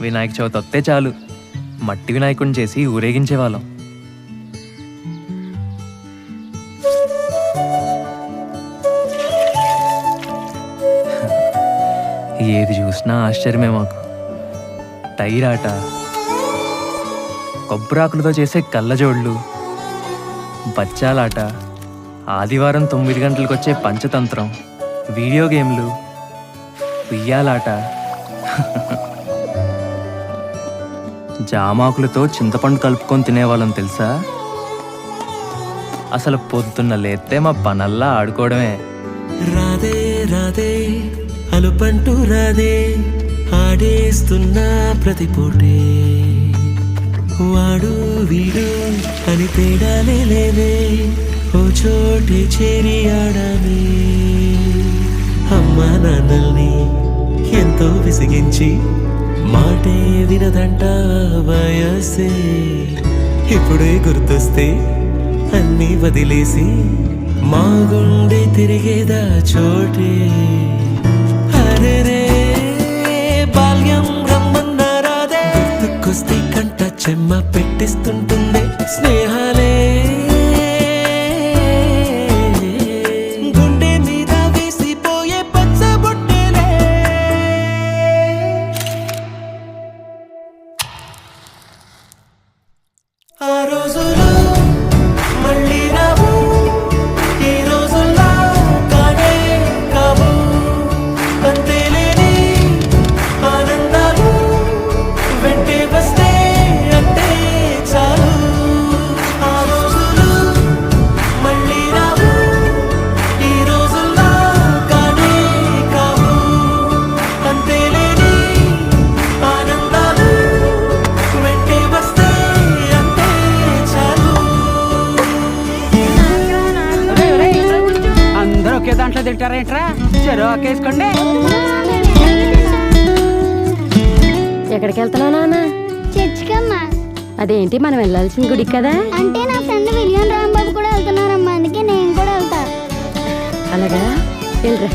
వినాయక చవితి వస్తే చాలు. మట్టి వినాయకుడిని చేసి ఊరేగించేవాళ్ళం. ఏది చూసినా ఆశ్చర్యమే మాకు. టైర్ ఆట కొబ్బరాకులతో చేసే కళ్ళజోళ్ళు బచ్చాలాట ఆదివారం తొమ్మిది గంటలకు వచ్చే పంచతంత్రం వీడియో గేమ్లు ఉయ్యాలాట. జామాకులతో చింతపండు కలుపుకొని తినేవాళ్ళం తెలుసా? అసలు పొద్దున్న లేస్తే మా పనల్లా ఆడుకోవడమే. రాదే రాదే అలుపంటూ రాదే ఆడేస్తున్నా ప్రతి పూటే. వాడు వీడు అని తేడాలే లేవే ఓ చోటే చేరి ఆడామే. అమ్మా నాన్నల్ని ఎంతో విసిగించి మాటే వినదంట వయసే. ఇప్పుడే గుర్తొస్తే అన్నీ వదిలేసి మా గుండె తిరిగేదా చోటే. అరెరే తింటారేంట్రా చెరు ఒకేసుకోండి ఎక్కడికి వెళ్తున్నావు నాన్న? చర్చికమ్మా. అదేంటి మనం వెళ్ళాల్సిన గుడికి కదా? అంటే నా ఫ్రెండ్ విలియం రాంబాబు కూడా వెళ్తున్నారమ్మా అందుకే నేను కూడా వెళ్తా. అలాగా? వెళ్ళరా.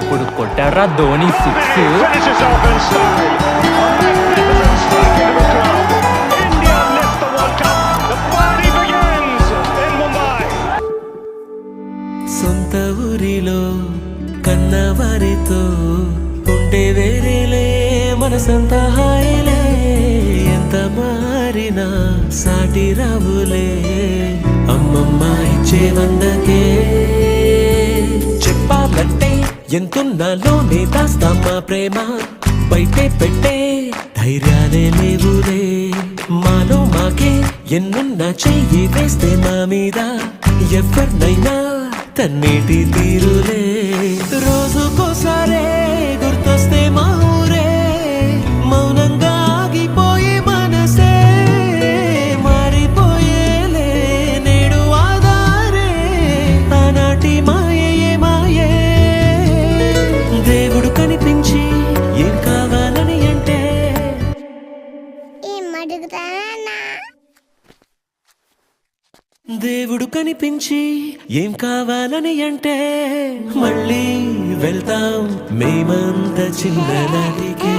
ఇప్పుడు కొట్టాడ్రా ధోని సిక్స్. వసంత హాయిలే ఎంత మారినా సాటి రావులే. అమ్మమ్మ ఇచ్చే వందకే చెప్పాలంటే ఎంతున్నాలోనే దాస్తామా ప్రేమ. బయటే పెట్టే ధైర్యాలే లేవులే. మాలో మాకే ఎన్నున్నా చెయ్యి వేస్తే మా మీద. ఎవరినైనా తన్నేటి తీరులే. దేవుడు కనిపించి ఏం కావాలని అంటే మళ్ళీ వెళ్తాం మేమంత చిన్ననాటికే